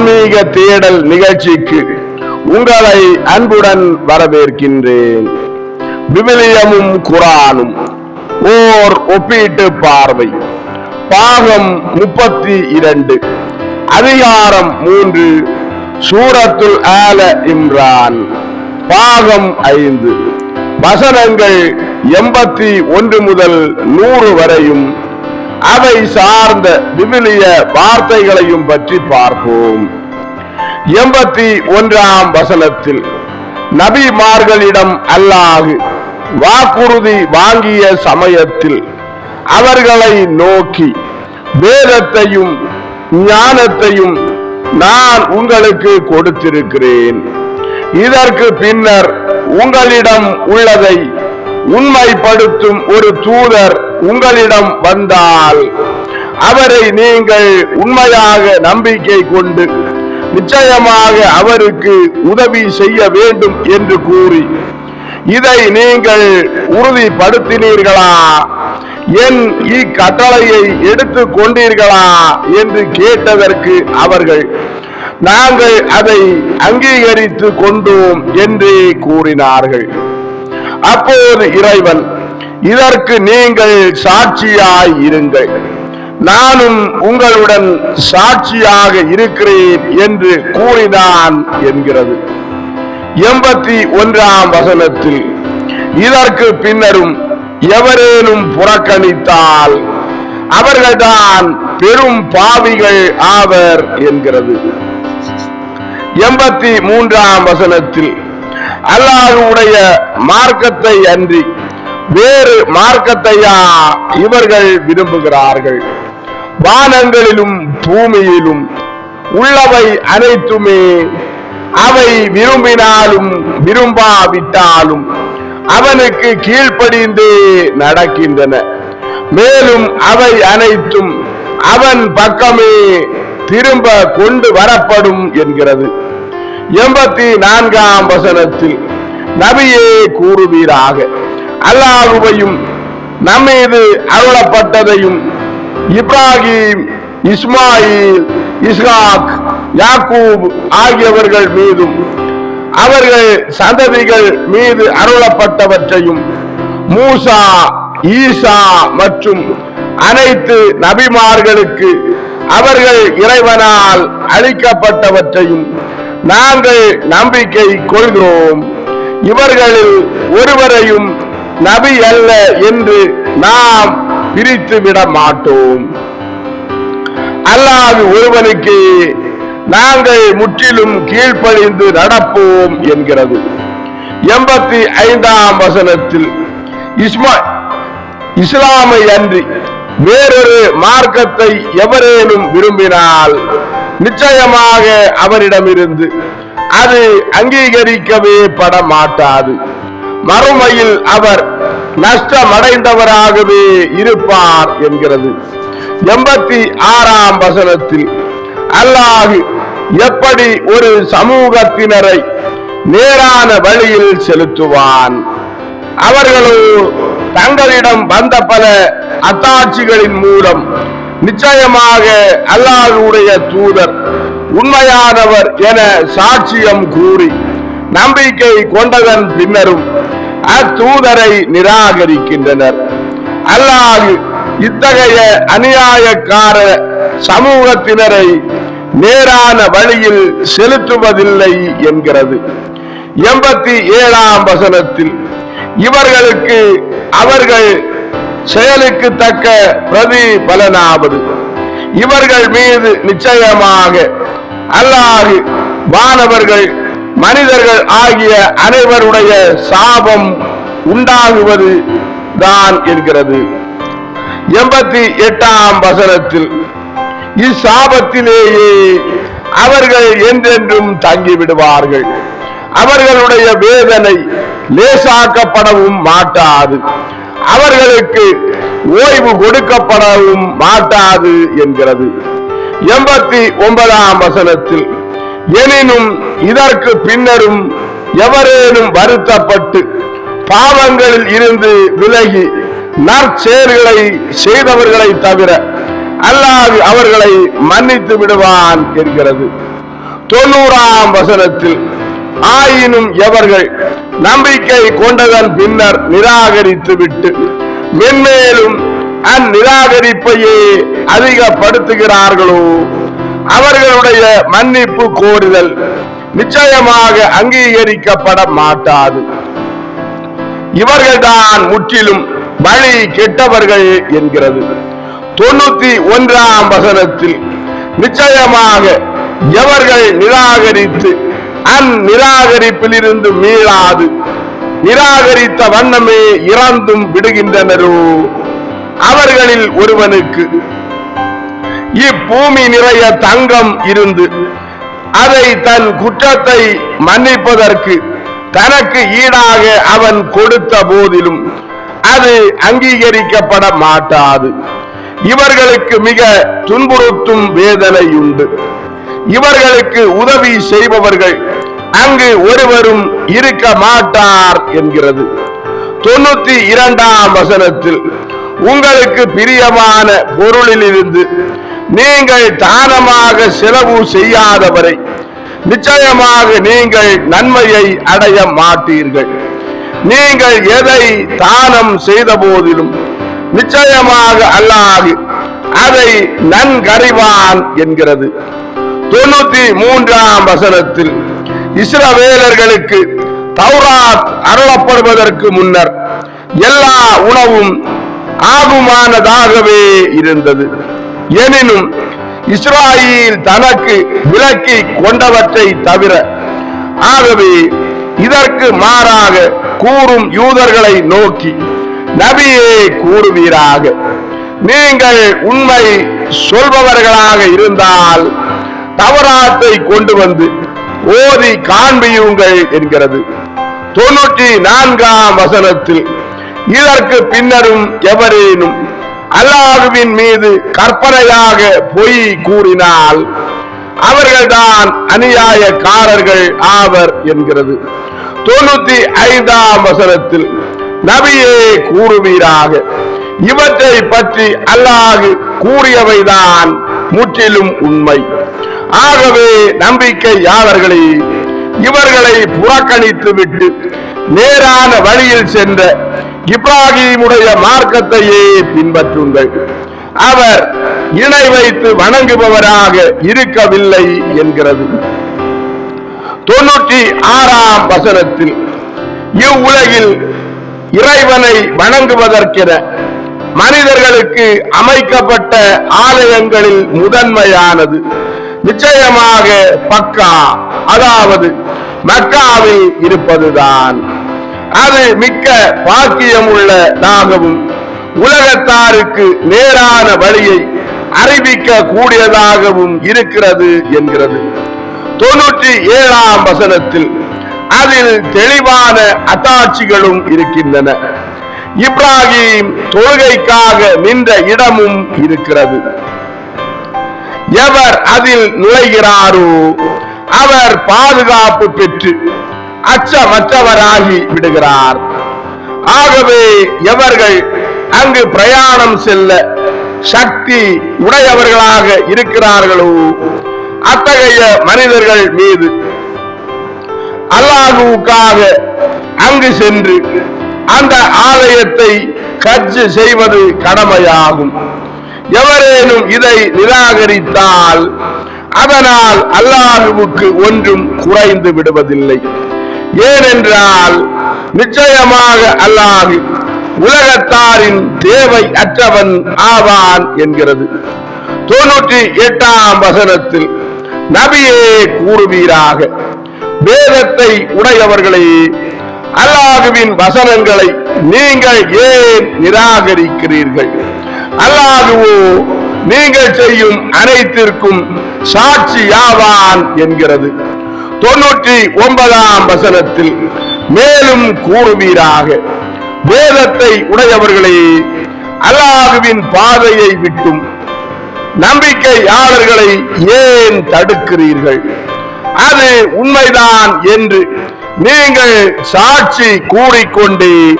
ஆன்மீக தேடல் நிகழ்ச்சிக்கு உங்களை அன்புடன் வரவேற்கின்றேன். விவிலியமும் குரானும். ஓர் ஒப்பீட்டு பார்வை. பாகம் முப்பத்தி இரண்டு அதிகாரம் மூன்று. சூரத்துல் ஆல இம்ரான். பாகம் ஐந்து. வசனங்கள் எண்பத்தி ஒன்று முதல் நூறு வரையும் அவை சார்ந்த விவிலிய வார்த்தைகளையும் பற்றி பார்ப்போம். எண்பத்தி ஒன்றாம் வசனத்தில் நபிமார்களிடம் அல்லாஹ் வாக்குறுதி வாங்கிய சமயத்தில் அவர்களை நோக்கி வேதத்தையும் ஞானத்தையும் நான் உங்களுக்கு கொடுத்திருக்கிறேன். இதற்கு பின்னர் உங்களிடம் உள்ளதை உண்மைப்படுத்தும் ஒரு தூதர் உங்களிடம் வந்தால் அவரை நீங்கள் உண்மையாக நம்பிக்கை கொண்டு நிச்சயமாக அவருக்கு உதவி செய்ய வேண்டும் என்று கூறி இதை நீங்கள் உறுதிப்படுத்தினீர்களா? என் இக்கட்டளையை எடுத்து கொண்டீர்களா? என்று கேட்டதற்கு அவர்கள் நாங்கள் அதை அங்கீகரித்து கொண்டோம் என்றே கூறினார்கள். அப்போது இறைவன் இதற்கு நீங்கள் சாட்சியாய் இருங்கள். நானும் உங்களுடன் சாட்சியாக இருக்கிறேன் என்று கூறினான் என்கிறது. எண்பத்தி ஒன்றாம் வசனத்தில் இதற்கு பின்னரும் எவரேனும் புறக்கணித்தால் அவர்கள்தான் பெரும் பாவிகள் ஆவர் என்கிறது. எண்பத்தி மூன்றாம் வசனத்தில் அல்லாஹுடைய மார்க்கத்தை அன்றி வேறு மார்க்கத்தையா இவர்கள் விரும்புகிறார்கள். வானங்களிலும் பூமியிலும் உள்ளவை அனைத்துமே அவை விரும்பினாலும் விரும்பாவிட்டாலும் அவனுக்கு கீழ்ப்படிந்தே நடக்கின்றன. மேலும் அவை அனைத்தும் அவன் பக்கமே திரும்ப கொண்டு வரப்படும் என்கிறது. எண்பத்தி நான்காம் வசனத்தில் நபியே கூறுவீராக. அல்லாஹுவையும் நம்மீது அருளப்பட்டதையும் இப்ராஹிம் இஸ்மாயில் இஸ்ஹாக் யாக்கூப் ஆகியவர்கள் மீதும் அவர்கள் சந்ததிகள் மீது அருளப்பட்டவற்றையும் மூசா ஈசா மற்றும் அனைத்து நபிமார்களுக்கு அவர்கள் இறைவனால் அளிக்கப்பட்டவற்றையும் நாங்கள் நம்பிக்கை கொள்கிறோம். இவர்களில் ஒருவரையும் நபி அல்ல என்று நாம் பிரித்து விட மாட்டோம். அல்லாது ஒருவனுக்கு நாங்கள் முற்றிலும் கீழ்ப்படிந்து நடப்போம் என்கிறது. எண்பத்தி ஐந்தாம் வசனத்தில் இஸ்மா இஸ்லாமை அன்றி வேறொரு மார்க்கத்தை எவரேனும் விரும்பினால் நிச்சயமாக அவரிடமிருந்து அது அங்கீகரிக்கவே பட மாட்டாது மறுமையில் அவர் நஷ்டமடைந்தவராகவே இருப்பார் என்கிறது. எண்பத்தி ஆறாம் வசனத்தில் அல்லாஹு எப்படி ஒரு சமூகத்தினரை நேரான வழியில் செலுத்துவான்? அவர்களோ தங்களிடம் வந்த பல அத்தாட்சிகளின் மூலம் நிச்சயமாக அல்லாஹுடைய தூதர் உண்மையானவர் என சாட்சியம் கூறி நம்பிக்கை கொண்டதன் பின்னரும் அத்தூதரை நிராகரிக்கின்றனர். அல்லாஹ் இத்தகைய அநியாயக்கார சமூகத்தினரை நேரான வழியில் செலுத்துவதில்லை என்கிறது. எண்பத்தி ஏழாம் வசனத்தில் இவர்களுக்கு அவர்கள் செயலுக்கு தக்க பிரதிபலனாவது. இவர்கள் மீது நிச்சயமாக அல்லாஹ் வானவர்கள் மனிதர்கள் ஆகிய அனைவருடைய சாபம் உண்டாகுவது தான் என்கிறது. எண்பத்தி எட்டாம் வசனத்தில் இச்சாபத்திலேயே அவர்கள் என்றென்றும் தங்கிவிடுவார்கள். அவர்களுடைய வேதனை லேசாக்கப்படவும் மாட்டாது. அவர்களுக்கு ஓய்வு கொடுக்கப்படவும் மாட்டாது என்கிறது. எண்பத்தி ஒன்பதாம் வசனத்தில் எனினும் இதற்கு பின்னரும் எவரேனும் வருத்தப்பட்டு பாவங்களில் இருந்து விலகி நற்செயல்களை செய்தவர்களை தவிர அல்லாது அவர்களை மன்னித்து விடுவான் என்கிறது. தொண்ணூறாம் வசனத்தில் ஆயினும் எவர்கள் நம்பிக்கை கொண்டதன் பின்னர் நிராகரித்து விட்டு மென்மேலும் அந்நிராகரிப்பையே அதிகப்படுத்துகிறார்களோ? அவர்களுடைய மன்னிப்பு கோருதல் நிச்சயமாக அங்கீகரிக்கப்பட மாட்டாது. இவர்கள்தான் முற்றிலும் வழி கெட்டவர்கள் என்கிறது. தொண்ணூத்தி ஒன்றாம் வசனத்தில் நிச்சயமாக எவர்கள் நிராகரித்து அந்நிராகரிப்பிலிருந்து மீளாது. நிராகரித்த வண்ணமே இறந்தும் விடுகின்றனரோ. அவர்களில் ஒருவனுக்கு இப்பூமி நிறைய தங்கம் இருந்து அதை தன் குற்றத்தை மன்னிப்பதற்கு தனக்கு ஈடாக அவன் கொடுத்த போதிலும் அது அங்கீகரிக்கப்பட மாட்டாது. இவர்களுக்கு மிக துன்புறுத்தும் வேதனை உண்டு இவர்களுக்கு உதவி செய்பவர்கள் அங்கு ஒருவரும் இருக்க மாட்டார் என்கிறது. தொண்ணூத்தி இரண்டாம் வசனத்தில் உங்களுக்கு பிரியமான பொருளிலிருந்து நீங்கள் தானமாக செலவு செய்யாதவரை நிச்சயமாக நீங்கள் நன்மையை அடைய மாட்டீர்கள். நீங்கள் எதை தானம் செய்த போதிலும் நிச்சயமாக அல்லாது அதை நன்கறிவான் என்கிறது. தொண்ணூத்தி மூன்றாம் வசனத்தில் இஸ்ரவேலர்களுக்கு தௌராத் அருளப்படுவதற்கு முன்னர் எல்லா உணவும் ஆகுமானதாகவே இருந்தது. எனினும் இஸ்ராயில் தனக்கு விலக்கி கொண்டவற்றை தவிர ஆகவே இதற்கு மாறாக கூறும் யூதர்களை நோக்கி நபியே கூறுவீராக. நீங்கள் உண்மை சொல்பவர்களாக இருந்தால் தவறாத்தை கொண்டு வந்து ஓதி காண்பியுங்கள் என்கிறது. தொன்னூற்றி நான்காம் வசனத்தில் இதற்கு பின்னரும் எவரேனும் அல்லாஹுவின் மீது கற்பனையாக பொய் கூறினால் அவர்கள்தான் அநியாயக்காரர்கள் ஆவர் என்கிறது. தொண்ணூத்தி ஐந்தாம் வசனத்தில் நபியே கூறுவீராக. இவற்றை பற்றி அல்லாஹு கூறியவைதான் முற்றிலும் உண்மை. ஆகவே நம்பிக்கையாளர்களே இவர்களை புறக்கணித்து விட்டு நேரான வழியில் சென்ற இப்ராஹிமுடைய மார்க்கத்தையே பின்பற்றுங்கள். அவர் இணை வைத்து வணங்குபவராக இருக்கவில்லை என்கிறது. தொண்ணூற்றி ஆறாம் வசனத்தில் இவ்வுலகில் இறைவனை வணங்குவதற்கென மனிதர்களுக்கு அமைக்கப்பட்ட ஆலயங்களில் முதன்மையானது நிச்சயமாக பக்கா அதாவது மக்காவில் இருப்பதுதான். அது மிக்க பாக்கியமுள்ளதாகவும் உலகத்தாருக்கு நேரான வழியை அறிவிக்க கூடியதாகவும் இருக்கிறது என்கிறது. தொன்னூற்றி ஏழாம் வசனத்தில் அதில் தெளிவான அத்தாட்சிகளும் இருக்கின்றன. இப்ராஹிம் தொழுகைக்காக நின்ற இடமும் இருக்கிறது. எவர் அதில் நுழைகிறாரோ அவர் பாதுகாப்பு பெற்று அச்சமற்றவராகி விடுகிறார். ஆகவே எவர்கள் அங்கு பிரயாணம் செல்ல சக்தி உடையவர்களாக இருக்கிறார்களோ அத்தகைய மனிதர்கள் மீது அல்லாஹுக்காக அங்கு சென்று அந்த ஆலயத்தை கட்சி செய்வது கடமையாகும். எவரேனும் இதை நிராகரித்தால் அதனால் அல்லாஹுவுக்கு ஒன்றும் குறைந்து விடுவதில்லை. ஏனென்றால் நிச்சயமாக அல்லாஹு உலகத்தாரின் தேவை அற்றவன் ஆவான் என்கிறது. தொன்னூற்றி எட்டாம் வசனத்தில் நபியே கூறுவீராக வேதத்தை உடையவர்களே அல்லாஹுவின் வசனங்களை நீங்கள் ஏன் நிராகரிக்கிறீர்கள்? அல்லாதுவோ நீங்கள் செய்யும் அனைத்திற்கும் சாட்சி யாவான் என்கிறது. தொன்னூற்றி ஒன்பதாம் வசனத்தில் மேலும் கூறுவீராக வேதத்தை உடையவர்களே அல்லாஹுவின் பாதையை விட்டும் நம்பிக்கையாளர்களை ஏன் தடுக்கிறீர்கள்? அது உண்மைதான் என்று நீங்கள் சாட்சி கூறிக்கொண்டே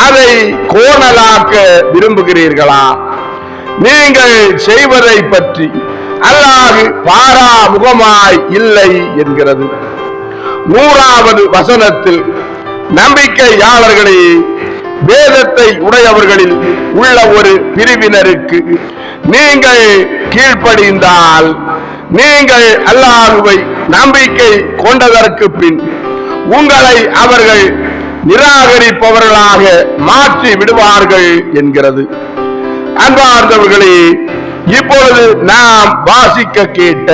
அதை கோணலாக்க விரும்புகிறீர்களா? நீங்கள் செய்வதை பற்றி அல்லாஹு பாராமுகமாய் இல்லை என்கிறது. நூறாவது வசனத்தில் நம்பிக்கையாளர்களே வேதத்தை உடையவர்களில் உள்ள ஒரு பிரிவினருக்கு நீங்கள் கீழ்ப்படிந்தால் நீங்கள் அல்லாஹுவை நம்பிக்கை கொண்டதற்கு பின் உங்களை அவர்கள் நிராகரிப்பவர்களாக மாற்றி விடுவார்கள் என்கிறது. அன்பார்ந்தவர்களே இப்பொழுது நாம் வாசிக்க கேட்ட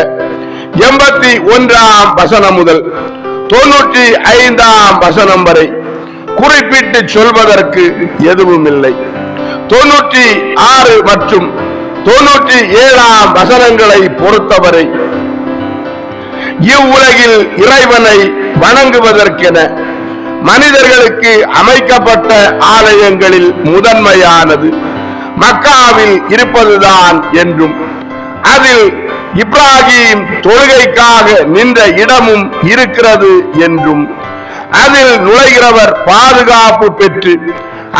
எண்பத்தி ஒன்றாம் வசனம் முதல் தொன்னூற்றி ஐந்தாம் வசனம் வரை குறிப்பிட்டு சொல்வதற்கு எதுவும் இல்லை தொன்னூற்றி ஆறு மற்றும் தொன்னூற்றி ஏழாம் வசனங்களை பொறுத்தவரை இவ்வுலகில் இறைவனை வணங்குவதற்கென மனிதர்களுக்கு அமைக்கப்பட்ட ஆலயங்களில் முதன்மையானது மக்காவில் இருப்பதுதான் என்றும் அதில் இப்ராஹிம் தொழுகைக்காக நின்ற இடமும் இருக்கிறது என்றும் அதில் நுழைகிறவர் பாதுகாப்பு பெற்று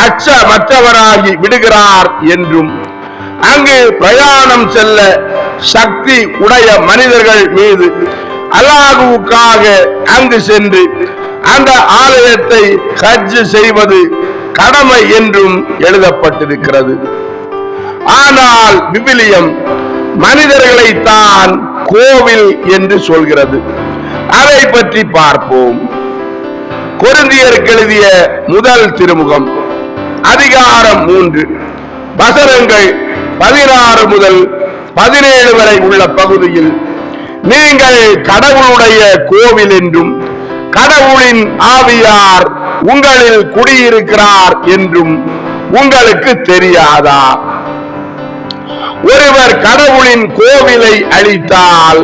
அச்சமற்றவராகி விடுகிறார் என்றும் அங்கு பிரயாணம் செல்ல சக்தி உடைய மனிதர்கள் மீது அல்லாஹுவுக்காக அங்கு சென்று அந்த ஆலயத்தை ஹஜ் செய்வது கடமை என்றும் எழுதப்பட்டிருக்கிறது. ஆனால் விவிலியம் மனிதர்களை தான் கோவில் என்று சொல்கிறது. அதை பற்றி பார்ப்போம். கொருந்தியருக்கு எழுதிய முதல் திருமுகம் அதிகாரம் மூன்று. வசனங்கள் பதினாறு முதல் பதினேழு வரை உள்ள பகுதியில் நீங்கள் கடவுளுடைய கோவில் என்றும் கடவுளின் ஆவியார் உங்களில் குடியிருக்கிறார் என்றும் உங்களுக்கு தெரியாதா? ஒருவர் கடவுளின் கோவிலை அழித்தால்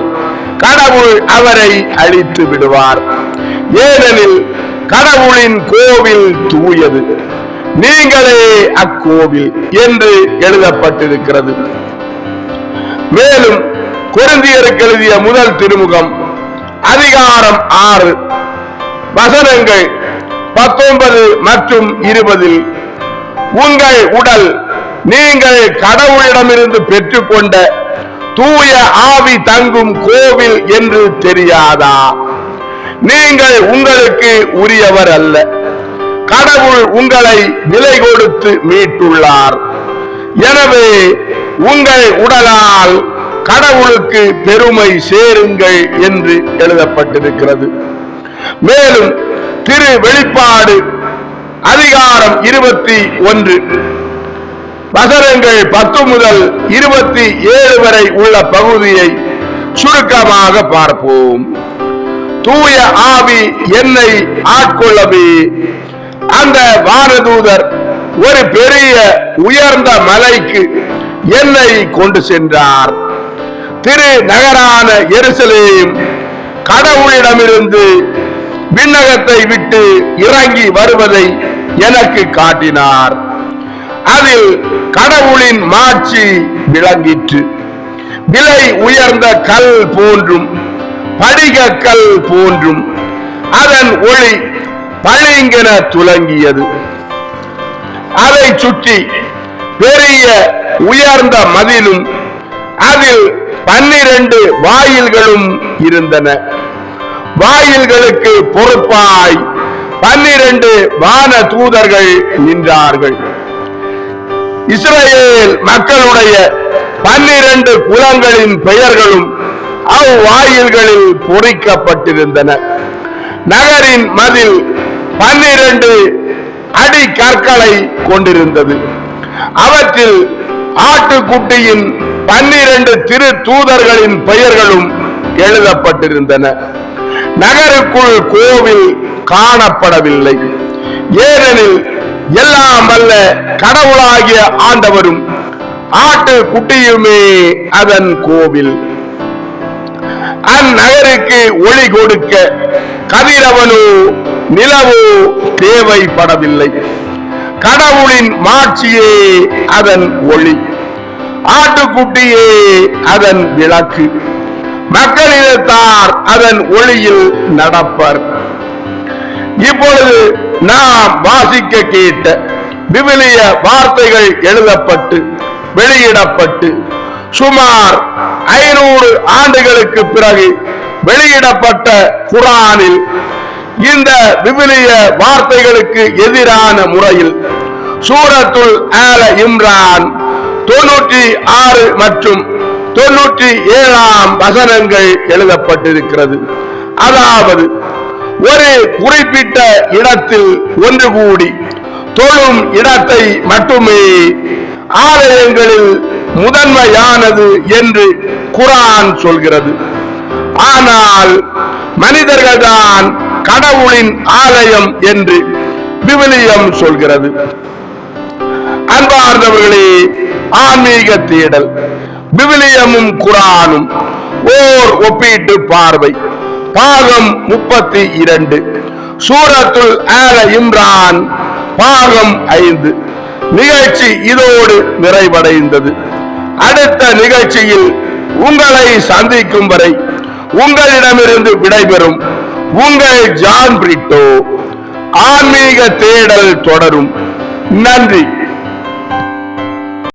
கடவுள் அவரை அழித்து விடுவார். ஏனெனில் கடவுளின் கோவில் தூயது. நீங்களே அக்கோவில் என்று எழுதப்பட்டிருக்கிறது. மேலும் கொருந்தியருக்கு எழுதிய முதல் திருமுகம் அதிகாரம் ஆறு. வசனங்கள் பத்தொன்பது மற்றும் இருபதில் உங்கள் உடல் நீங்கள் கடவுளிடமிருந்து பெற்றுக்கொண்ட தூய ஆவி தங்கும் கோவில் என்று தெரியாதா? நீங்கள் உங்களுக்கு உரியவர் அல்ல. கடவுள் உங்களை விலை கொடுத்து மீட்டுள்ளார். எனவே உங்கள் உடலால் கடவுளுக்கு பெருமை சேருங்கள் என்று எழுதப்பட்டிருக்கிறது. மேலும் திரு வெளிப்பாடு அதிகாரம் இருபத்தி ஒன்று. வசனங்கள் பத்து முதல் இருபத்தி ஏழு வரை உள்ள பகுதியை சுருக்கமாக பார்ப்போம். தூய ஆவி என்னை ஆட்கொள்ளவே. அந்த வானதூதர் ஒரு பெரிய உயர்ந்த மலைக்கு என்னை கொண்டு சென்றார். திரு நகரான எருசலேம் கடவுளிடமிருந்து விண்ணகத்தை விட்டு இறங்கி வருவதை எனக்கு காட்டினார். அதில் கடவுளின் மாட்சி விளங்கிற்று. விலை உயர்ந்த கல் போன்றும் படிக கல் போன்றும் அதன் ஒளி பளிங்கென துலங்கியது. அதை சுற்றி பெரிய உயர்ந்த மதிலும் அதில் பன்னிரண்டு வாயில்களும் இருந்தன. வாயில்களுக்கு பொறுப்பாய் பன்னிரண்டு வான தூதர்கள் நின்றார்கள். இஸ்ரேல் மக்களுடைய பன்னிரண்டு குலங்களின் பெயர்களும் அவ்வாயில்களில் பொறிக்கப்பட்டிருந்தன. நகரின் மதில் பன்னிரண்டு அடி கற்களை கொண்டிருந்தது. அவற்றில் ஆட்டுக்குட்டியின் பன்னிரண்டு திரு தூதர்களின் பெயர்களும் எழுதப்பட்டிருந்தன. நகருக்குள் கோவில் காணப்படவில்லை. ஏனெனில் எல்லாம் வல்ல கடவுளாகிய ஆண்டவரும் ஆட்டு குட்டியுமே அதன் கோவில். அந்நகருக்கு ஒளி கொடுக்க கதிரவனோ நிலவோ தேவைப்படவில்லை. கடவுளின் மாட்சியே அதன் ஒளி. ஆட்டுக்குட்டியே அதன் விளக்கு. மக்களிடத்தார் அதன் ஒளியில் நடப்பர். இப்பொழுது நாம் வாசிக்க கேட்ட விவிலிய வார்த்தைகள் எழுதப்பட்டு வெளியிடப்பட்டு சுமார் ஐநூறு ஆண்டுகளுக்கு பிறகு வெளியிடப்பட்ட குரானில் இந்த விவிலிய வார்த்தைகளுக்கு எதிரான முறையில் சூரத்துல் ஆல இம்ரான் தொன்னூற்றி ஆறு மற்றும் தொன்னூற்றி ஏழாம் வசனங்கள் எழுதப்பட்டிருக்கிறது. அதாவது ஒரு குறிப்பிட்ட இடத்தில் ஒன்று கூடி தொழும் இடத்தை மட்டுமே ஆலயங்களில் முதன்மையானது என்று குரான் சொல்கிறது. ஆனால் மனிதர்கள்தான் கடவுளின் ஆலயம் என்று விவிலியம் சொல்கிறது. அன்பார்ந்தவர்களே ஆன்மீக தேடல். விவிலியமும் குரானும். ஓர் ஒப்பீட்டு பார்வை. பாகம் முப்பத்தி இரண்டு. சூரத்துல் ஆல இம்ரான் பாகம் ஐந்து. நிகழ்ச்சி இதோடு நிறைவடைந்தது. அடுத்த நிகழ்ச்சியில் உங்களை சந்திக்கும் வரை உங்களிடமிருந்து விடைபெறும் உங்கள் ஜான் பிரிட்டோ. ஆன்மீக தேடல் தொடரும். நன்றி.